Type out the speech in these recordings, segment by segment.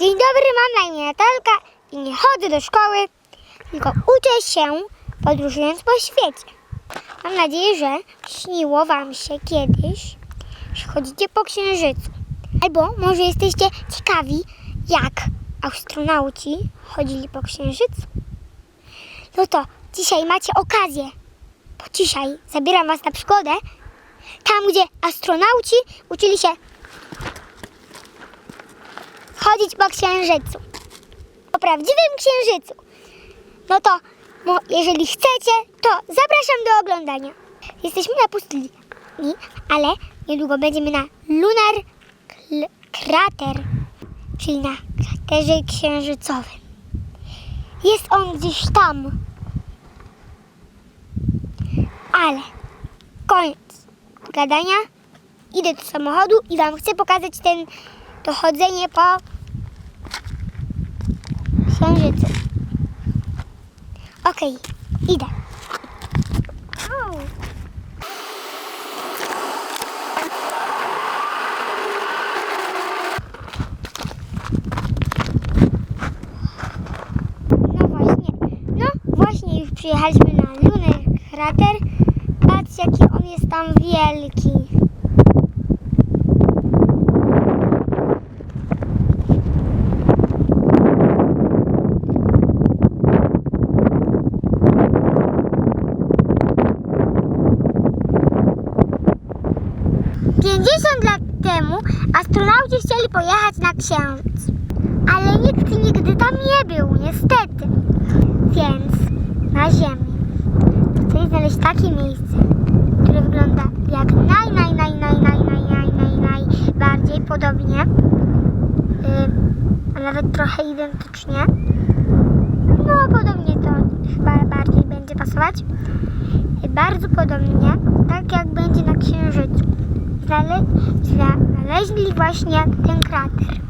Dzień dobry, mam na imię Natalka i nie chodzę do szkoły, tylko uczę się podróżując po świecie. Mam nadzieję, że śniło Wam się kiedyś, że chodzicie po księżycu. Albo może jesteście ciekawi, jak astronauci chodzili po księżycu. No to dzisiaj macie okazję, bo dzisiaj zabieram Was na przygodę tam, gdzie astronauci uczyli się chodzić po księżycu. Po prawdziwym księżycu. No to, jeżeli chcecie, to zapraszam do oglądania. Jesteśmy na pustyni, ale niedługo będziemy na Lunar Krater, czyli na kraterze księżycowym. Jest on gdzieś tam. Ale koniec gadania. Idę do samochodu i Wam chcę pokazać ten, to chodzenie po księżycu. Okej, idę. Au. No właśnie, no przyjechaliśmy na Lunar Krater. Patrz jaki on jest tam wielki. Pięćdziesiąt lat temu astronauci chcieli pojechać na Księżyc, ale nikt nigdy tam nie był, niestety. Więc na Ziemi chceli znaleźć takie miejsce, które wygląda jak naj, naj, naj, naj, naj, naj, naj, naj, najbardziej podobnie, yy, a nawet trochę identycznie. No, podobnie to chyba bardziej będzie pasować. Bardzo podobnie, tak jak będzie na Księżycu. Znale- znaleźli właśnie ten krater.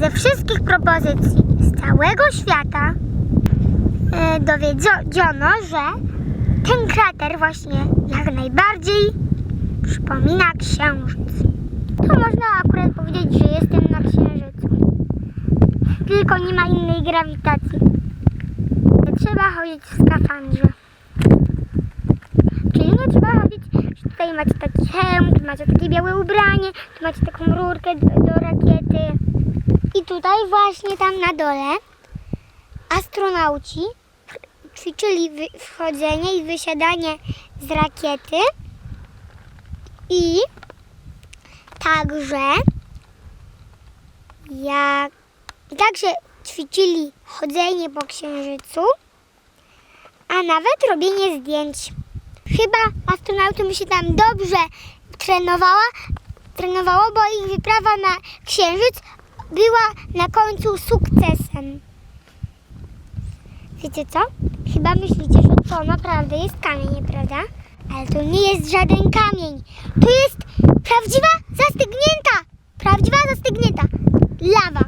Ze wszystkich propozycji z całego świata e, dowiedziono, że ten krater właśnie jak najbardziej przypomina księżyc. To można akurat powiedzieć, że jestem na księżycu. Tylko nie ma innej grawitacji. Trzeba chodzić w skafandrze. Czyli nie trzeba chodzić, że tutaj macie taki hełm, tu macie takie białe ubranie, tu macie taką rurkę do, do rakiety. I tutaj właśnie tam na dole astronauci ćwiczyli wchodzenie i wysiadanie z rakiety i także jak i także ćwiczyli chodzenie po księżycu, a nawet robienie zdjęć. Chyba astronautom się tam dobrze trenowała, trenowało, bo ich wyprawa na księżyc była na końcu sukcesem. Wiecie co? Chyba myślicie, że to naprawdę jest kamień, nieprawda? Ale to nie jest żaden kamień. To jest prawdziwa zastygnięta, prawdziwa zastygnięta lawa.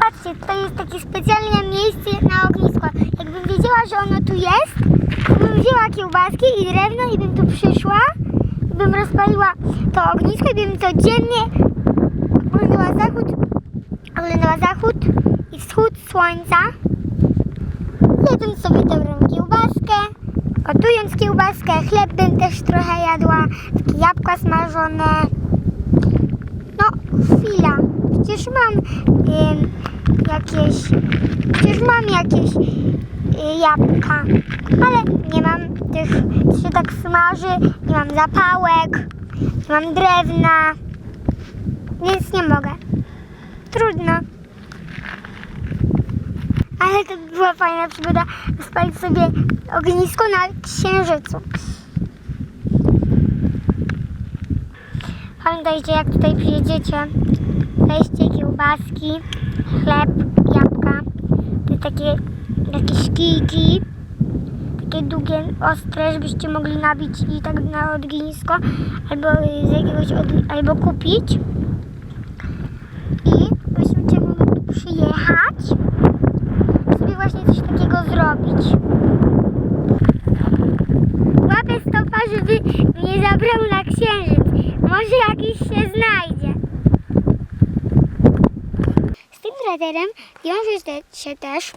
Patrzcie, to jest takie specjalne miejsce na ognisko. Jakbym wiedziała, że ono tu jest, bym wzięła kiełbaski i drewno i bym tu przyszła, bym rozpaliła to ognisko i bym codziennie oglądała zachód, oglądała zachód i wschód słońca, jedząc sobie dobrą kiełbaskę, gotując kiełbaskę, chleb bym też trochę jadła, takie jabłka smażone. No, chwila. Przecież mam ym, jakieś. Przecież mam jakieś jabłka. Ale nie mam tych, się tak smaży, nie mam zapałek, nie mam drewna. Więc nie mogę. Trudno. Ale to była fajna przygoda spalić sobie ognisko na księżycu. Pamiętajcie, jak tutaj przyjedziecie, weźcie kiełbaski, chleb, jabłka, te takie jakieś kijki, takie długie, ostre, żebyście mogli nabić i tak na ognisko, albo z jakiegoś, albo kupić. I byśmy mogli tu przyjechać i sobie właśnie coś takiego zrobić. Łapę stopa, żeby nie zabrał na księżyc. Może jakiś się znajdzie. Z tym raderem wiąże się też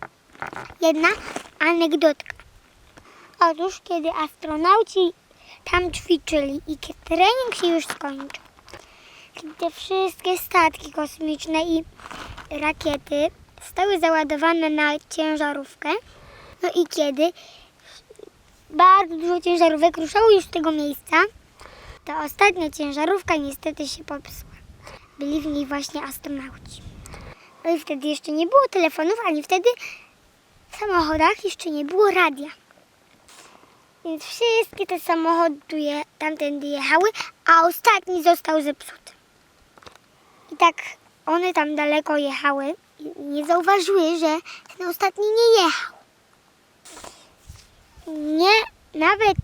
jedna anegdotka. Otóż, kiedy astronauci tam ćwiczyli i kiedy trening się już skończył, kiedy wszystkie statki kosmiczne i rakiety zostały załadowane na ciężarówkę, no i kiedy bardzo dużo ciężarówek ruszało już z tego miejsca, ta ostatnia ciężarówka niestety się popsuła. Byli w niej właśnie astronauci. No i wtedy jeszcze nie było telefonów, ani wtedy samochodach jeszcze nie było radia. Więc wszystkie te samochody tamtędy jechały, a ostatni został zepsuty. I tak one tam daleko jechały i nie zauważyły, że ten ostatni nie jechał. Nie, nawet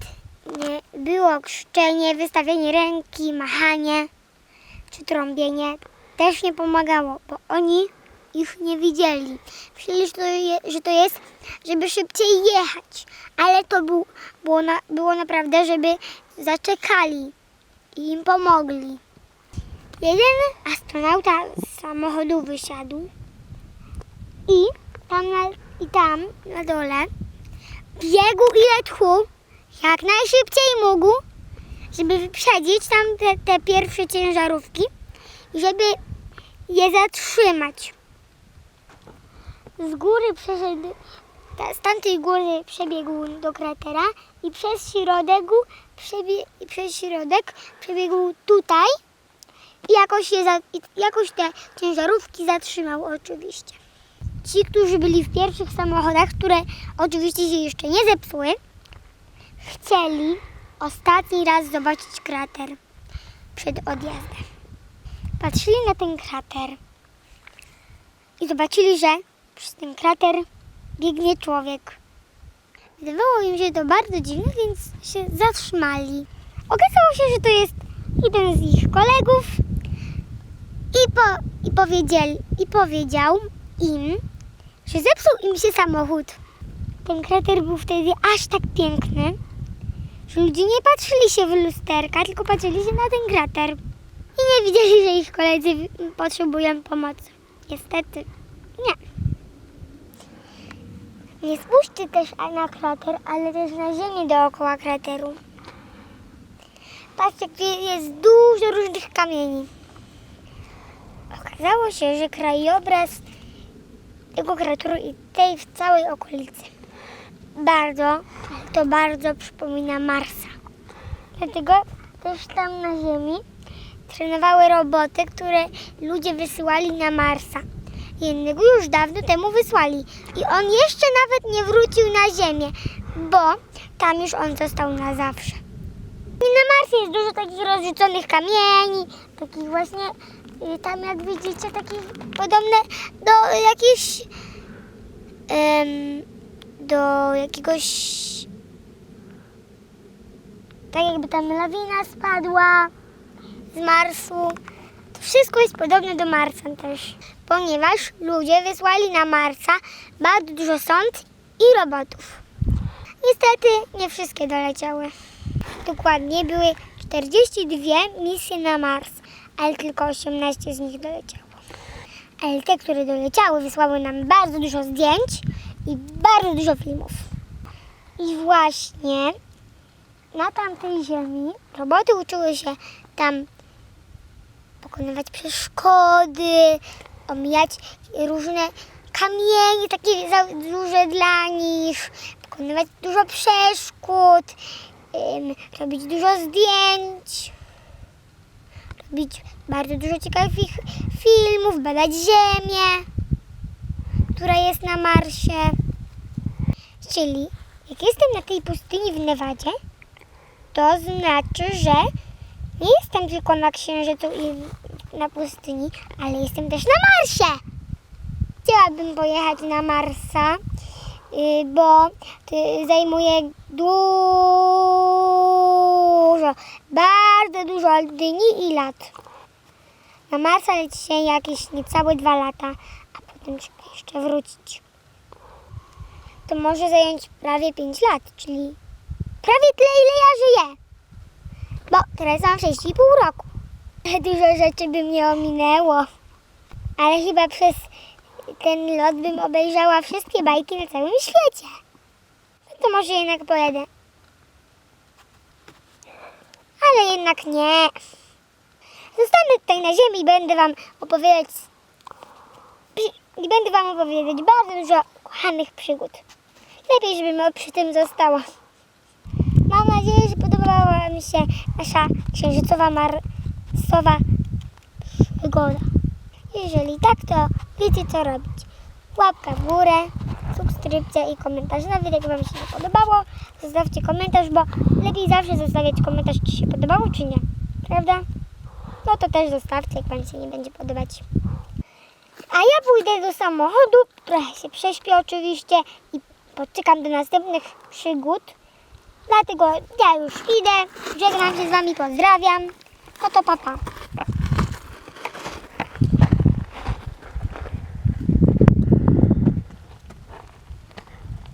nie było krzyczenie, wystawienie ręki, machanie czy trąbienie. Też nie pomagało, bo oni ich nie widzieli. Myśleli, że to, je, że to jest, żeby szybciej jechać, ale to był, było, na, było naprawdę, żeby zaczekali i im pomogli. Jeden astronauta z samochodu wysiadł i tam na, i tam na dole biegł ile tchu, jak najszybciej mógł, żeby wyprzedzić tam te, te pierwsze ciężarówki żeby je zatrzymać. Z góry przeszedł, z tamtej góry przebiegł do kratera i przez środek, przebie, przez środek przebiegł tutaj i jakoś, je za, i jakoś te ciężarówki zatrzymał oczywiście. Ci, którzy byli w pierwszych samochodach, które oczywiście się jeszcze nie zepsuły, chcieli ostatni raz zobaczyć krater przed odjazdem. Patrzyli na ten krater i zobaczyli, że przez ten krater biegnie człowiek. Wydawało im się to bardzo dziwne, więc się zatrzymali. Okazało się, że to jest jeden z ich kolegów i, po, i, powiedzieli, i powiedział im, że zepsuł im się samochód. Ten krater był wtedy aż tak piękny, że ludzie nie patrzyli się w lusterka, tylko patrzyli się na ten krater. I nie widzieli, że ich koledzy potrzebują pomocy. Niestety, nie. Nie spójrzcie też na krater, ale też na ziemię dookoła krateru. Patrzcie, gdzie jest dużo różnych kamieni. Okazało się, że krajobraz tego krateru i tej w całej okolicy bardzo, to bardzo przypomina Marsa. Dlatego też tam na Ziemi trenowały roboty, które ludzie wysyłali na Marsa. Jednego już dawno temu wysłali i on jeszcze nawet nie wrócił na Ziemię, bo tam już on został na zawsze. I na Marsie jest dużo takich rozrzuconych kamieni, takich właśnie, y, tam jak widzicie, takich podobne do jakichś, em, do jakiegoś, tak jakby tam lawina spadła z Marsu. To wszystko jest podobne do Marsa też, ponieważ ludzie wysłali na Marsa bardzo dużo sond i robotów. Niestety nie wszystkie doleciały. Dokładnie były 42 misje na Mars, ale tylko 18 z nich doleciało. Ale te, które doleciały, wysłały nam bardzo dużo zdjęć i bardzo dużo filmów. I właśnie na tamtej ziemi roboty uczyły się tam pokonywać przeszkody, omijać różne kamienie, takie za duże dla nich, pokonywać dużo przeszkód, robić dużo zdjęć, robić bardzo dużo ciekawych filmów, badać Ziemię, która jest na Marsie. Czyli jak jestem na tej pustyni w Nevadzie, to znaczy, że nie jestem tylko na Księżycu i na pustyni, ale jestem też na Marsie. Chciałabym pojechać na Marsa, y, bo zajmuje dużo, bardzo dużo dni i lat. Na Marsa leci się jakieś niecałe dwa lata, a potem trzeba jeszcze wrócić. To może zająć prawie 5 lat, czyli prawie tyle, ile ja żyję. Bo teraz mam 6,5 roku. Dużo rzeczy by mnie ominęło. Ale chyba przez ten lot bym obejrzała wszystkie bajki na całym świecie. No to może jednak pojedę. Ale jednak nie. Zostanę tutaj na ziemi i będę wam opowiadać i będę wam opowiadać bardzo dużo kochanych przygód. Lepiej, żebym przy tym została. Mam nadzieję, że podobała mi się nasza księżycowa marsowa przygoda. Jeżeli tak, to wiecie co robić. Łapka w górę, subskrypcja i komentarz. Nawet jak wam się nie podobało, zostawcie komentarz, bo lepiej zawsze zostawiać komentarz, czy się podobało, czy nie. Prawda? No to też zostawcie, jak wam się nie będzie podobać. A ja pójdę do samochodu, trochę się prześpię oczywiście i poczekam do następnych przygód. Dlatego ja już idę, żegnam się z wami, pozdrawiam. 爸爸，爸爸